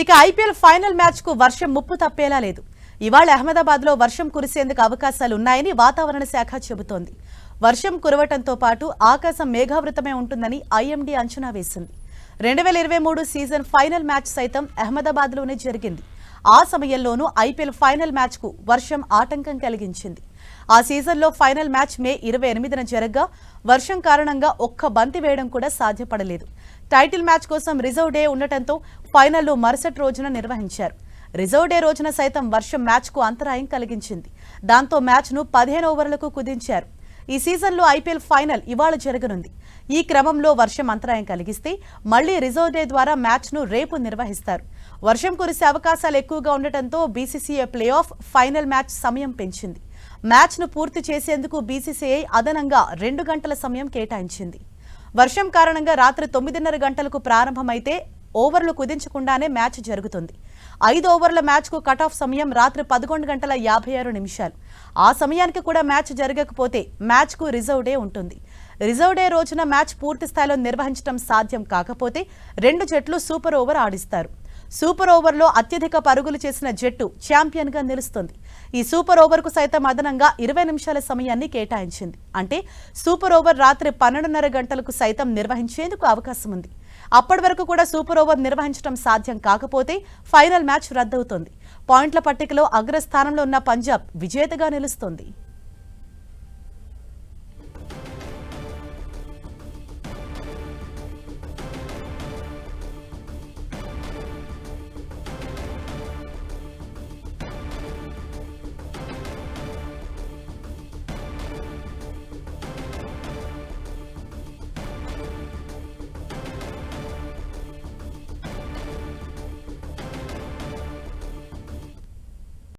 ఇక IPL final మ్యాచ్కు వర్షం ముప్పు తప్పేలా లేదు. ఇవాళ అహ్మదాబాద్లో వర్షం కురిసేందుకు అవకాశాలు ఉన్నాయని వాతావరణ శాఖ చెబుతోంది. వర్షం కురవటంతో పాటు ఆకాశం మేఘావృతమే ఉంటుందని ఐఎండీ అంచనా వేసింది. రెండు వేల ఇరవై మూడు సీజన్ ఫైనల్ మ్యాచ్ సైతం అహ్మదాబాద్లోనే జరిగింది. ఆ సమయంలోనూ ఐపీఎల్ ఫైనల్ మ్యాచ్కు వర్షం ఆటంకం కలిగించింది. ఆ సీజన్లో ఫైనల్ మ్యాచ్ మే ఇరవై ఎనిమిదిన జరగ్గా వర్షం కారణంగా ఒక్క బంతి వేయడం కూడా సాధ్యపడలేదు. టైటిల్ మ్యాచ్ కోసం రిజర్వ్ డే ఉండటంతో ఫైనల్ను మరుసటి రోజున నిర్వహించారు. రిజర్వ్ డే రోజున సైతం వర్షం మ్యాచ్కు అంతరాయం కలిగించింది. దాంతో మ్యాచ్ను పదిహేను ఓవర్లకు కుదించారు. ఈ సీజన్లో ఐపీఎల్ ఫైనల్ ఇవాళ జరగనుంది. ఈ క్రమంలో వర్షం అంతరాయం కలిగిస్తే మళ్ళీ రిజర్వ్ డే ద్వారా మ్యాచ్ను రేపు నిర్వహిస్తారు. వర్షం కురిసే అవకాశాలు ఎక్కువగా ఉండటంతో BCCI play off final match సమయం పెంచింది. మ్యాచ్ను పూర్తి చేసేందుకు బీసీసీఐ అదనంగా రెండు గంటల సమయం కేటాయించింది. వర్షం కారణంగా రాత్రి తొమ్మిదిన్నర గంటలకు ప్రారంభమైతే ఓవర్లు కుదించకుండానే మ్యాచ్ జరుగుతుంది. ఐదు ఓవర్ల మ్యాచ్కు కట్ ఆఫ్ సమయం రాత్రి పదకొండు గంటల యాభై ఆరు నిమిషాలు. ఆ సమయానికి కూడా మ్యాచ్ జరగకపోతే మ్యాచ్కు రిజర్వ్ డే ఉంటుంది. రిజర్వ్ డే రోజున మ్యాచ్ పూర్తి స్థాయిలో నిర్వహించడం సాధ్యం కాకపోతే రెండు జట్లు సూపర్ ఓవర్ ఆడిస్తారు. సూపర్ ఓవర్లో అత్యధిక పరుగులు చేసిన జట్టు ఛాంపియన్గా నిలుస్తుంది. ఈ సూపర్ ఓవర్కు సైతం అదనంగా ఇరవై నిమిషాల సమయాన్ని కేటాయించింది. అంటే సూపర్ ఓవర్ రాత్రి పన్నెండున్నర గంటలకు సైతం నిర్వహించేందుకు అవకాశం ఉంది. అప్పటి వరకు కూడా సూపర్ ఓవర్ నిర్వహించడం సాధ్యం కాకపోతే ఫైనల్ మ్యాచ్ రద్దవుతోంది. పాయింట్ల పట్టికలో అగ్రస్థానంలో ఉన్న పంజాబ్ విజేతగా నిలుస్తోంది.